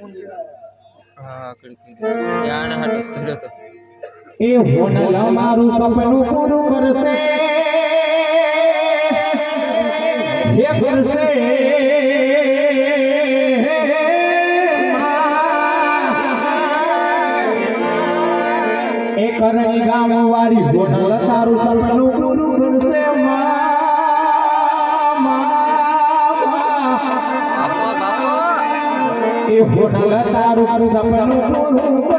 હા એ હોનલ મારું સપનું પૂરું કરશે. હે કરશે. એ કરણી ગામ વાળી હોનલ તારું સપનું પૂરું કરશે. મા, એ હોનલ તારું સપનું પૂરું